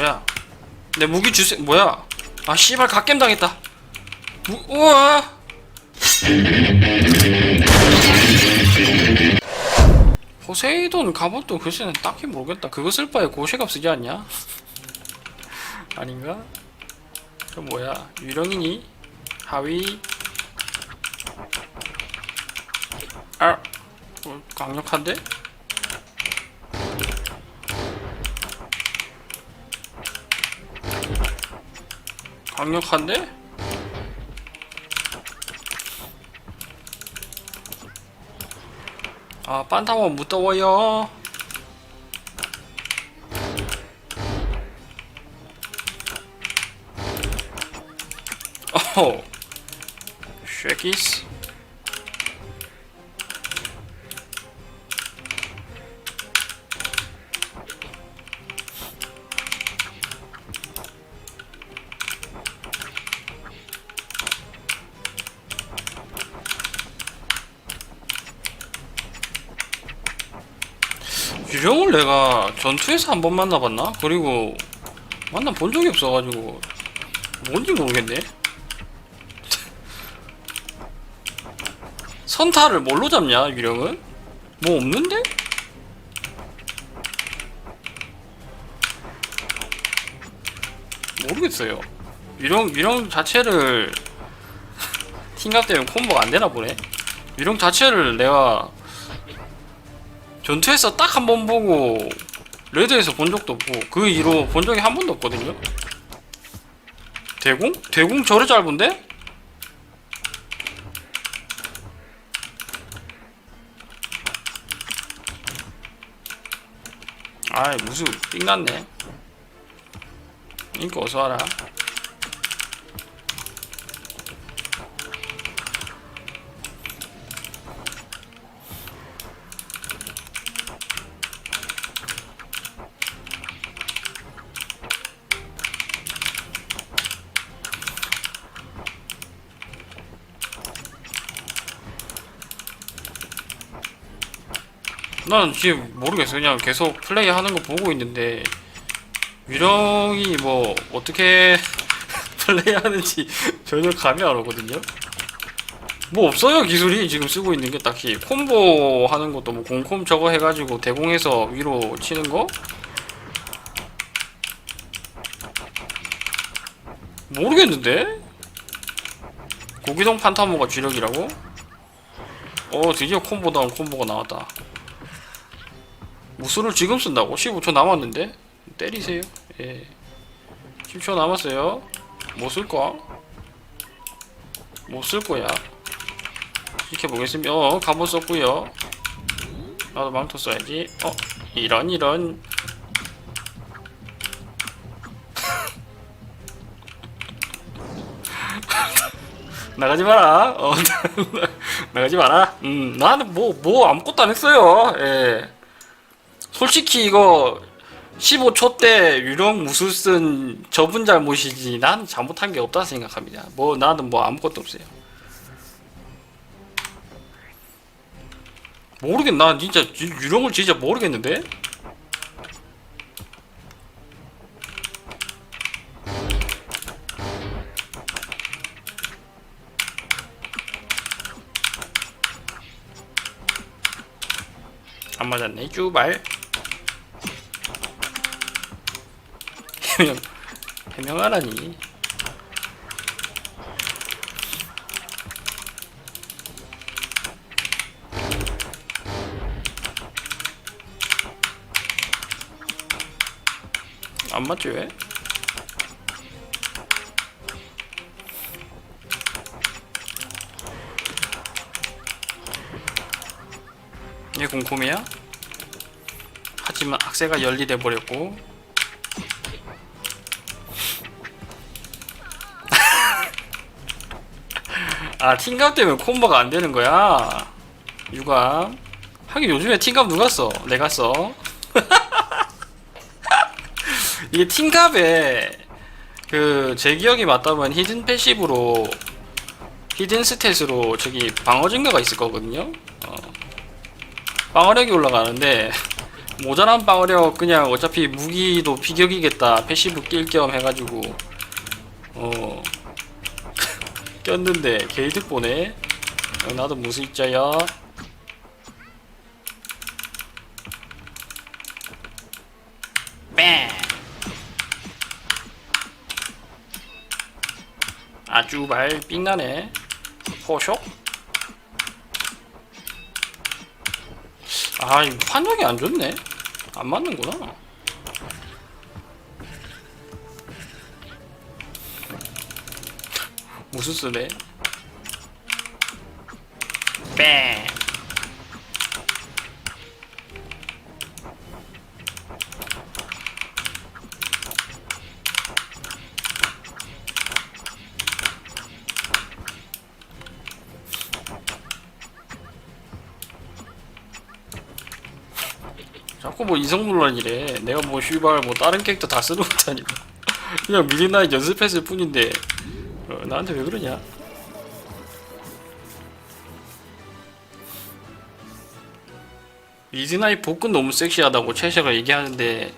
뭐야 내 무기 주세 뭐야 아 씨발 갓겜 당했다 무, 우와 포세이돈 갑옷도 글쎄는 딱히 모르겠다 그거 쓸 바에 고쉐갑 쓰지 않냐? 아닌가? 저 뭐야 유령이니? 하위 아 어, 강력한데? 강력한데? 아 빤타워 무더워요. 어호 쉐키스 유령을 내가 전투에서 한 번 만나봤나? 그리고 만나 본 적이 없어가지고 뭔지 모르겠네. 선타를 뭘로 잡냐 유령은? 뭐 없는데? 모르겠어요. 유령 유령 자체를 팀갑 때문에 콤보가 안 되나 보네. 유령 자체를 내가 전투에서 딱 한 번 보고 레드에서 본 적도 없고 그 이후로 본 적이 한 번도 없거든요. 대공? 대공 저래 짧은데? 아이 무슨 삥났네. 이거 어서 와라. 난 지금 모르겠어. 그냥 계속 플레이 하는 거 보고 있는데 유령이 뭐 어떻게 플레이 하는지 전혀 감이 안 오거든요. 뭐 없어요 기술이 지금 쓰고 있는 게 딱히 콤보 하는 것도 뭐 공콤 저거 해가지고 대공해서 위로 치는 거 모르겠는데 고기동 판타모가 주력이라고? 어 드디어 콤보다운 콤보가 나왔다 무술을 지금 쓴다고? 15초 남았는데? 때리세요. 예. 10초 남았어요. 뭐 쓸까? 뭐쓸 거야? 지켜보겠습니다. 어, 갑옷 썼고요. 나도 망토 써야지. 어, 이런 이런. 나가지 마라. 어, 나가지 마라. 음, 나는 뭐, 뭐 아무것도 안 했어요. 예. 솔직히 이거 15초 때 유령 무술 쓴 저분 잘못이지 난 잘못한 게 없다 생각합니다. 뭐 나는 뭐 아무것도 없어요. 모르겠 나 진짜 유- 유령을 진짜 모르겠는데. 안 맞았네 쭈발 해명 해명하라니 안 맞지 왜? 얘 공콤이야? 하지만 악세가 열리돼 버렸고 아 팅갑 때문에 콤보가 안 되는 거야. 유감. 하긴 요즘에 팅갑 누가 써? 내가 써. 이게 팅갑에 그 제 기억이 맞다면 히든 패시브로 히든 스탯으로 저기 방어 증가가 있을 거거든요. 어. 방어력이 올라가는데 모자란 방어력 그냥 어차피 무기도 피격이겠다. 패시브 낄 겸 해가지고. 어 꼈는데 게이득 보네. 어, 나도 무수 뺑. 아주 말 삥나네. 포쇼 아, 이 판정이 안 좋네. 안 맞는구나. 무슨 쓰네? 뺑. 자꾸 뭐 이성문란이래. 내가 뭐 슈발 뭐 다른 캐릭터 다 쓰는 것도 아니고 그냥 미드나잇 연습했을 뿐인데 어, 나한테 왜 그러냐? 미드나잇 복근 너무 섹시하다고 채샤가 얘기하는데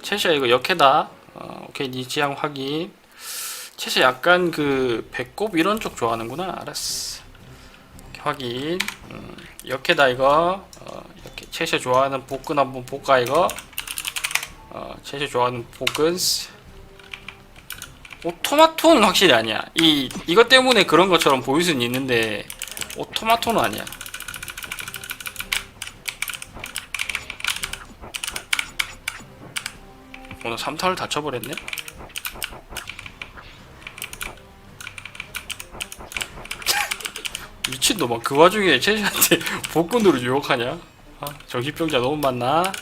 채샤 이거 역해다. 어, 오케이 니 취향 확인. 채샤 약간 그 배꼽 이런 쪽 좋아하는구나. 알았어. 확인. 음, 역해다 이거. 어, 이렇게 채샤 좋아하는 복근 한번 볼까 이거. 어, 채샤 좋아하는 복근. 오토마토는 확실히 아니야. 이 이것 때문에 그런 것처럼 보일 수는 있는데 오토마토는 아니야. 오늘 3타를 다 쳐버렸네. 미친놈아 그 와중에 채시한테 복근으로 유혹하냐? 아, 정신병자 너무 많나?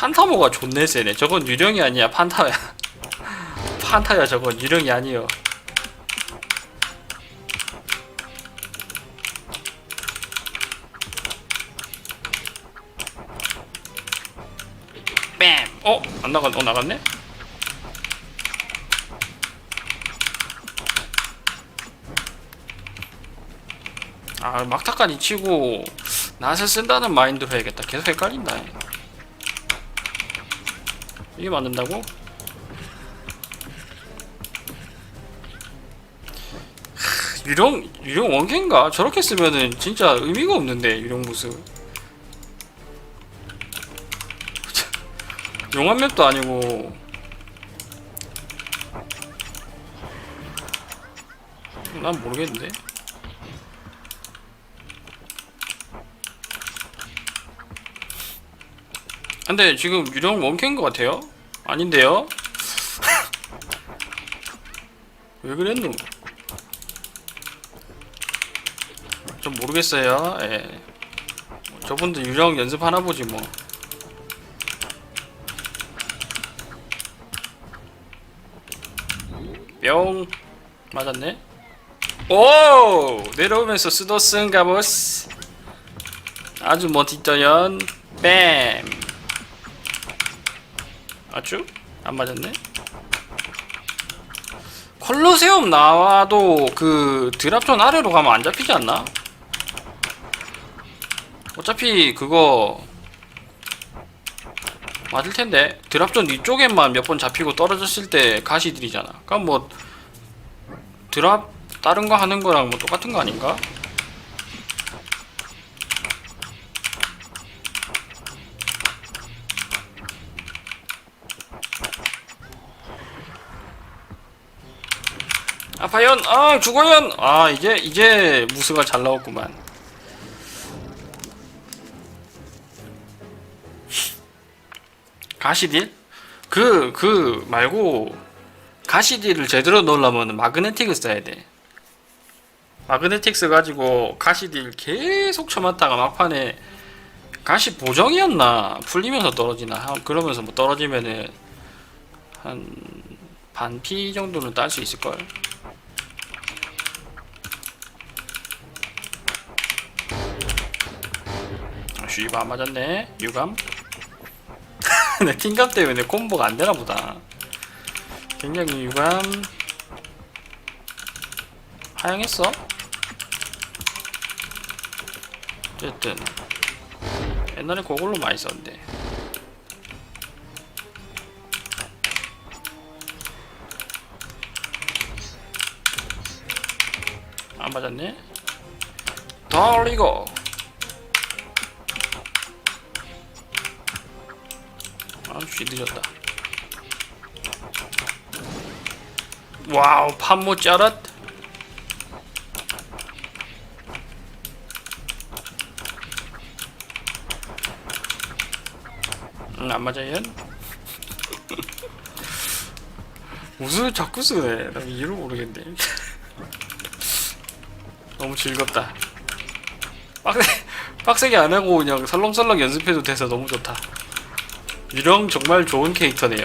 판타모가 존내 세네 저건 유령이 아니야 판타야 판타야 저건 유령이 아니여 뺨! 어? 안 나갔, 어 나갔네? 아 막타까지 치고 낫을 쓴다는 마인드로 해야겠다 계속 헷갈린다 이게 맞는다고? 하, 유령 유령 원개인가 저렇게 쓰면은 진짜 의미가 없는데 유령 모습 용암 맵도 아니고 난 모르겠는데 근데 지금 유령 원캔 것 같아요? 아닌데요? 왜 그랬노? 좀 모르겠어요. 예. 저분들 유령 연습하나 보지 뭐. 뿅 맞았네. 오 내려오면서 스도슨 가보스 아주 멋있더연 뺨 아쭈? 안 맞았네? 콜로세움 나와도 그 드랍존 아래로 가면 안 잡히지 않나? 어차피 그거 맞을 텐데 드랍존 위쪽에만 몇 번 잡히고 떨어졌을 때 가시들이잖아. 그럼 뭐 드랍 다른 거 하는 거랑 뭐 똑같은 거 아닌가? 아파연 아 죽어연! 아 이제 이제 무스가 잘 나왔구만. 가시딜? 그 그 말고 가시딜을 제대로 넣으려면 마그네틱을 써야 돼. 마그네틱스 가지고 가시딜 계속 쳐맞다가 막판에 가시 보정이었나? 풀리면서 떨어지나? 하- 그러면서 뭐 떨어지면은 한 반피 정도는 딸 수 있을걸 슈이바 안 맞았네. 유감. 내 팅감 때문에 콤보가 안 되나 보다. 굉장히 유감. 하향했어. 어쨌든. 옛날에 그걸로 많이 썼는데. 안 맞았네. 돌리고 아씨 늦었다 와우 판모 응, 안 맞아요? 무슨 자꾸 쓰네. 나 이유를 모르겠네. 너무 즐겁다. 빡세, 빡세게 안 하고 그냥 설렁설렁 연습해도 돼서 너무 좋다. 유령 정말 좋은 캐릭터네요.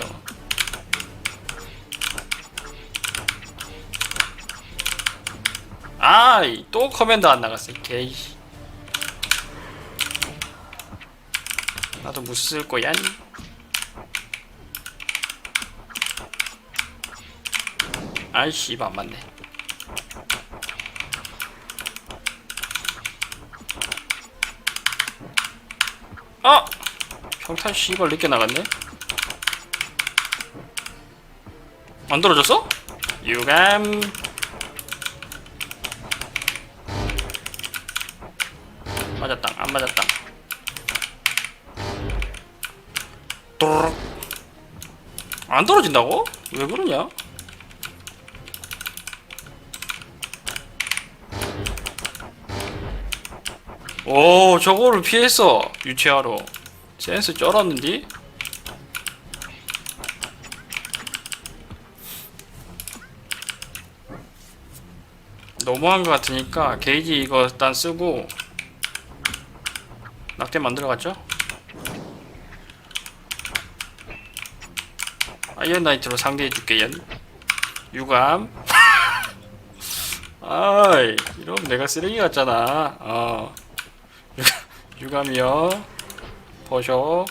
아이, 또 커맨드 안 나갔어. 개이. 나도 무스 쓸 거야. 아이씨, 안 맞네. 아! 평탄 씨발 늦게 나갔네. 안 떨어졌어? 유감. 맞았당, 안. 또르륵. 안 떨어진다고? 왜 그러냐? 오 저거를 피했어 유치하러 센스 쩔었는디? 너무한 것 같으니까 게이지 이거 일단 쓰고 낙대 만들어갔죠? 아이언 나이트로 상대해줄게요 유감. 아이 이러면 내가 쓰레기 같잖아. 어. 유감이요 버셔.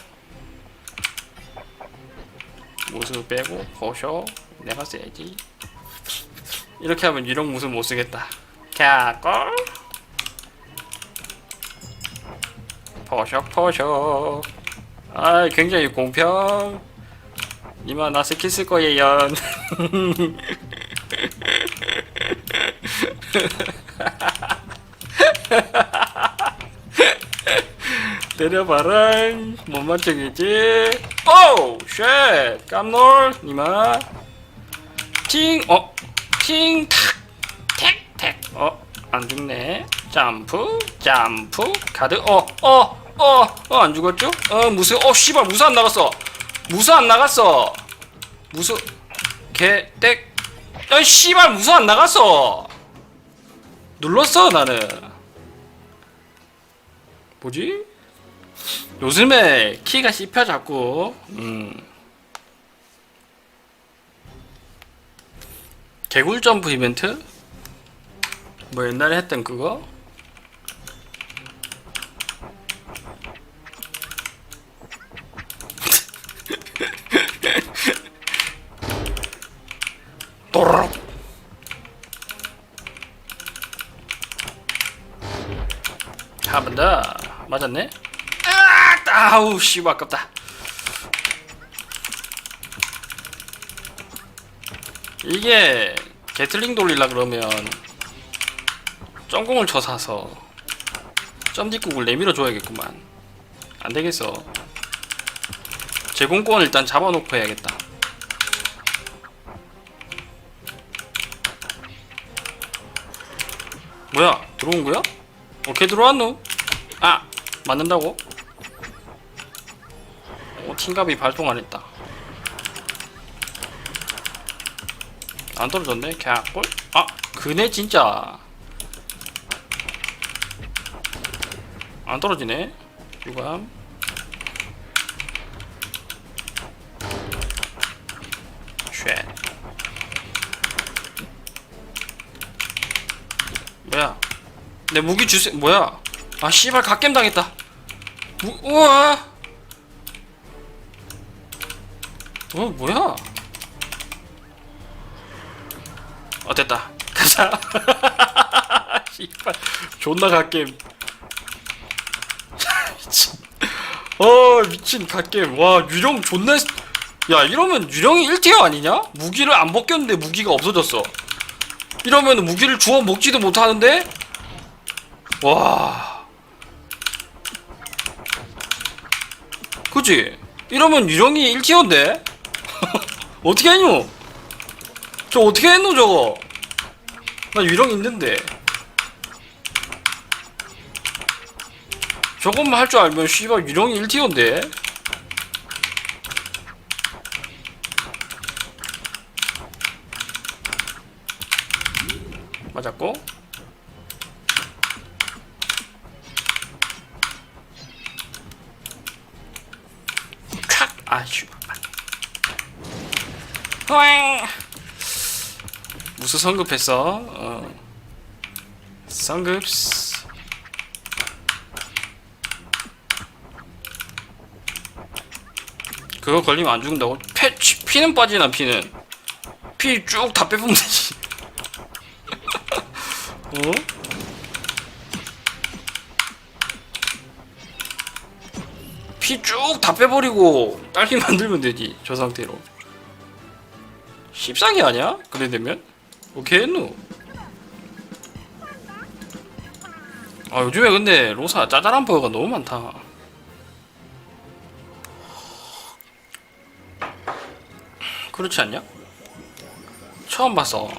무수 빼고 버셔. 내가 써야지. 이렇게 하면 유령 무수 못 쓰겠다. 캬걸 버셔 버셔. 아 굉장히 공평. 이마 나 스킬 쓸 거예요 내려봐라 못 맞추겠지? 오우 쉣! 깜놀 니마. 팅어 팅탁 택택 어 안 죽네. 점프 점프 카드 어 어 어 어 안 죽었죠? 어 무슨 어 씨발 무수 안 나갔어? 무수 안 나갔어? 무수 개땡 어 씨발 무수 안 나갔어? 눌렀어 나는. 뭐지? 요즘에 키가 씹혀 자꾸 음. 개굴 점프 이벤트? 뭐 옛날에 했던 그거? 또르륵 맞았네 아, 아우 씨 아깝다. 이게 게틀링 돌리려 그러면 점공을 쳐 사서 점뒷국을 내밀어 줘야겠구만. 안 되겠어. 제공권 일단 잡아놓고 해야겠다. 뭐야 들어온 거야? 어떻게 들어왔노? 아 맞는다고? 어, 팅갑이 발동 안 했다. 안 떨어졌네. 개꿀? 아, 그네 진짜. 안 떨어지네. 유감. 쉣. 뭐야? 내 무기 주세. 뭐야? 아, 씨발 갓겜 당했다. 무, 우와. 어 뭐야? 어 됐다. 가자. 씨발 존나 갓겜. 미친. 어 미친 갓겜. 와 유령 존나. 야 이러면 유령이 1티어 아니냐? 무기를 안 벗겼는데 무기가 없어졌어. 이러면 무기를 주워 먹지도 못하는데? 와. 그지? 이러면 유령이 1티어인데? 어떻게 했노? 저 어떻게 했노 저거? 나 유령 있는데. 저것만 할 줄 알면 씨발 유령이 1티어인데? 맞았고 촥 아슈 무슨 성급했어 어. 성급스 그거 걸리면 안 죽는다고? 피, 피는 빠지나 피는 피 쭉 다 빼보면 되지 어? 피 쭉 다 빼버리고 딸기 만들면 되지 저 상태로 씹상이 아니야? 그래 되면? 오케이 했노 아 요즘에 근데 로사 짜잘한 버거가 너무 많다 그렇지 않냐? 처음 봤어